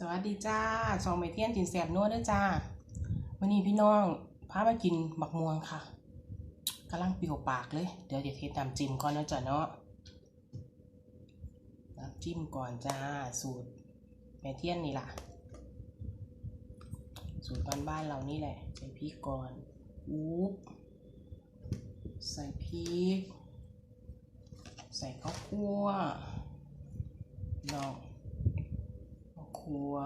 สวัสดีจ้าซองเมเทียนจินแสบนวดด้วยจ้าวันนี้พี่น้องพามากินบักม่วงค่ะกำลังเปรี้ยวปากเลย เดี๋ยวจะเทน้ำจิ้มก่อนนะจ๊ะเนาะน้ำจิ้มก่อนจ้า สูตรเมเทียนนี่ล่ะ สูตรบ้านๆเรานี่แหละ ใส่พริกก่อนอุ๊บใส่พริก ใส่ข้าวคั่วน้อง ขัว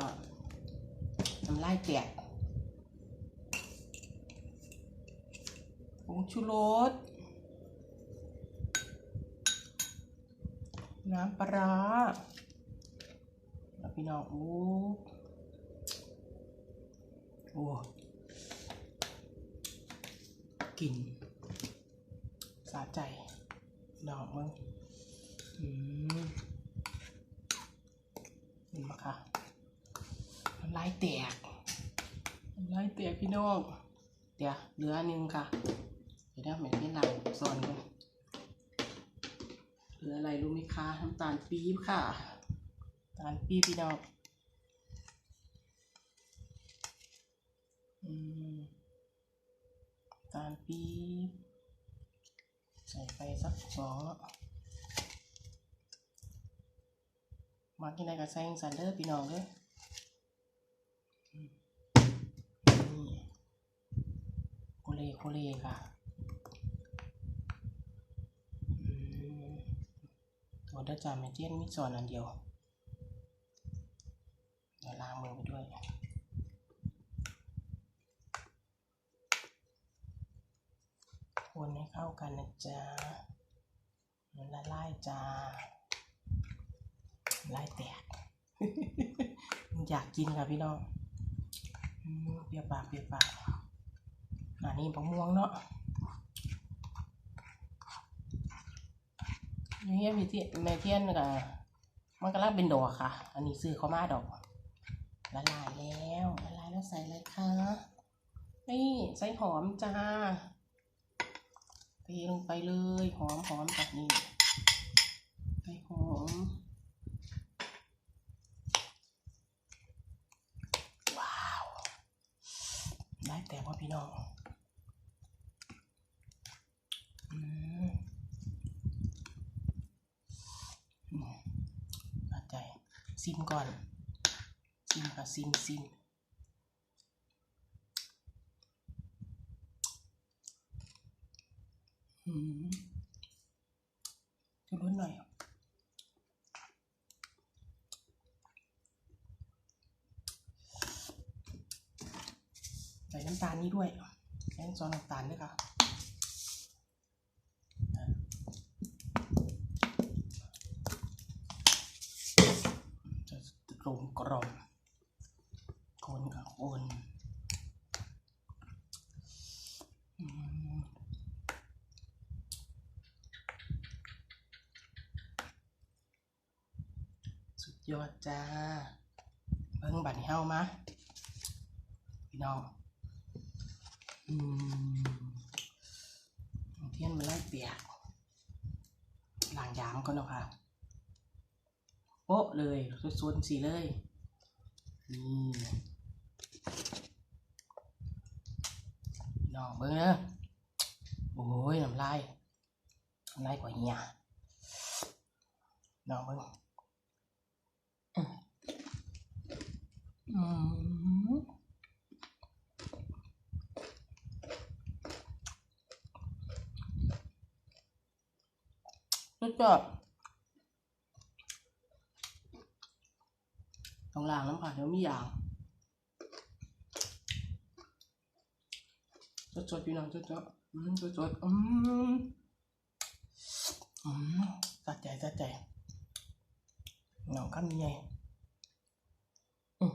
น้ำลายแตกผงชูรส น้ำปลาร้าแล้วพี่น้องโอ้โอ้กลิ่นสะใจดอกมึง อืมเห็นปะคะำลายแตกน้ำลายแตกพี่น้อง เดี๋ยวเหลืออันหนึงค่ะ เดี๋ยวนะแม่ที่หลังสอนกันเหลืออะไรรู้ไหมคะน้ำตาลปี๊บค่ะน้ำตาลปี๊บพี่น้องอืมน้ำตาลปี๊บใส่ไปสักสองมากินอะไรกับแซงซันเดอร์พี่น้องเลย โคเลโคเลค่ะตัวด้าจาเมเจียนมีส่วนอันเดียว เดี๋ยวล้างมือไปด้วยคนให้เข้ากันนะจ๊ะมันละลายจ้าลายแตก อยากกินค่ะพี่น้องเปียวปากเปียวปาก อันนี้มะม่วงเนาะนี่มีที่แม่เทียนกับมันกำลังเป็นดอกค่ะ อันนี้ซื้อเขามาดอกละลายแล้วละลายแล้วใส่อะไรคะนี่ใส่หอมจ้าเทลงไปเลยหอมหอมแบบนี้ใส่หอมว้าวได้แต่ว่าพี่น้องอืม เข้าใจ ซิมก่อน ซิมค่ะซิมซิมอืมจะร้นหน่อยใส่น้ำตาลนี้ด้วยใส่ซอสน้ำตาลด้วยค่ะ จะ กลมกล่อมคนกับคนสุดยอดจ้า เบิ่งบัตรเฮามาพี่น้องอืมเทียนมาไล่เปียกล้างยางก่อนเนาะค่ะ โป๊ะเลยส่วนสีเลยนี่น้องเบิ้งเนอะโอ้ยน้ำลายน้ำลายกว่าเฮียนองเบิ้งอืมอืมสุดยอด ของล่างน้ำค่ะเดี๋ยวมีอย่างจดจดพี่น้องจดๆอืมจดๆอืมอืมสะใจสะใจน้องคำใหญ่อืม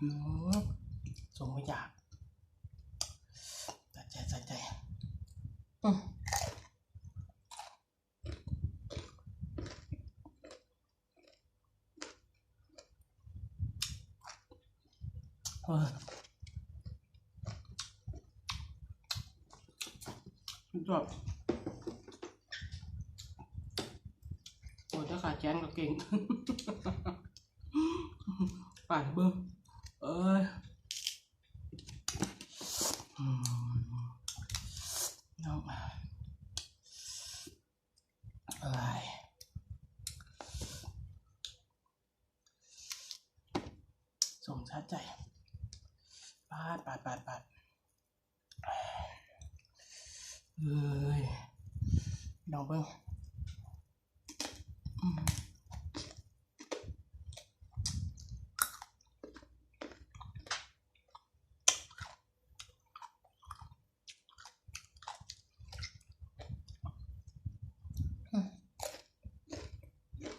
อืมส่งไม่อยากสะใจสะใจอืมเออสุดยอดโอ้ยถ้าขาดแขนก็เก่งไปเบิ้งเอ้ยอืมน้องอะไร สมชาติใจปาดปาดปาดปาดเอ้ยดองเบิ้งอืม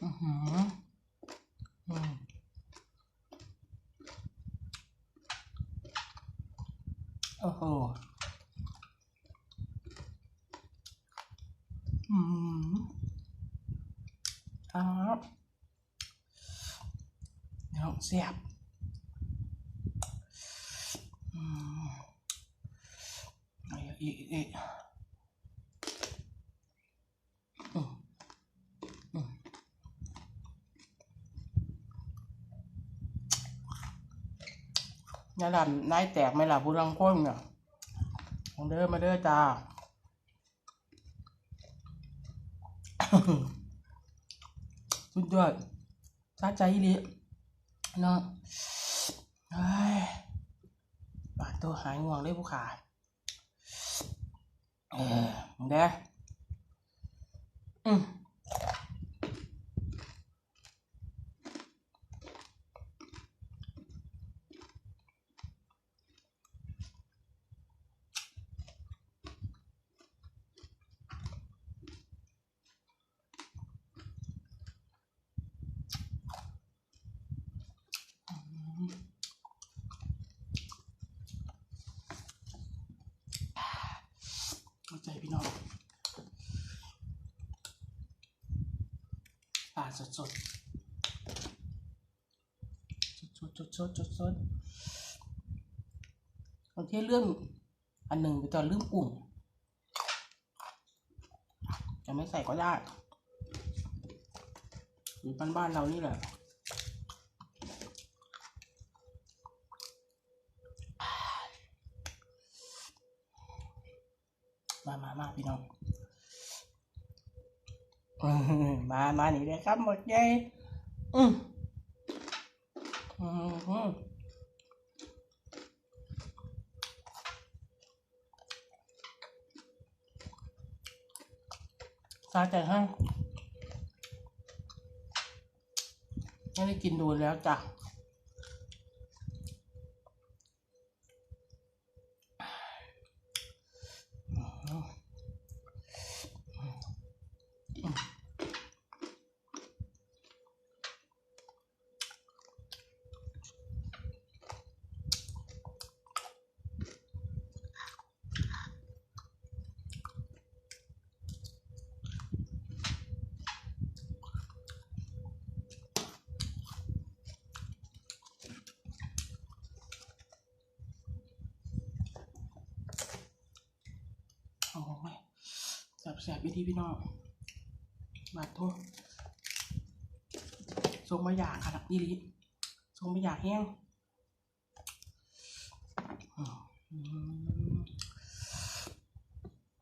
อือหือ อืมโอ้โหอืมครับเดี๋ยวเสียบอืมเอาอีกอีกอีกอืม ยาดำนายแตกไหมล่ะผู้รังคนเนี่ยของเด้อมาเด้อจ้าสุดยอดซาใจอีหลีเนาะเฮ้ยบาดตัวหายง่วงเลยผู้ขาเออมึงเด้ออืม ปลาสดสดสดสดสดสดสดบางทีเรื่องอันหนึ่งไปตอนเรื่องปุ่งจะไม่ใส่ก็ได้หรือบ้านบ้านเรานี่แหละมามามาพี่น้องอ มามานี่เลยครับ หมดใหญ่อืมอืมซาใจให้ไม่ได้กินดูแล้วจ้ะ โอ้ย แสบแสบวิธีพี่น้องบาดโทษทรงมาอยากค่ะนี่ลิทรงมาอยากแห้ง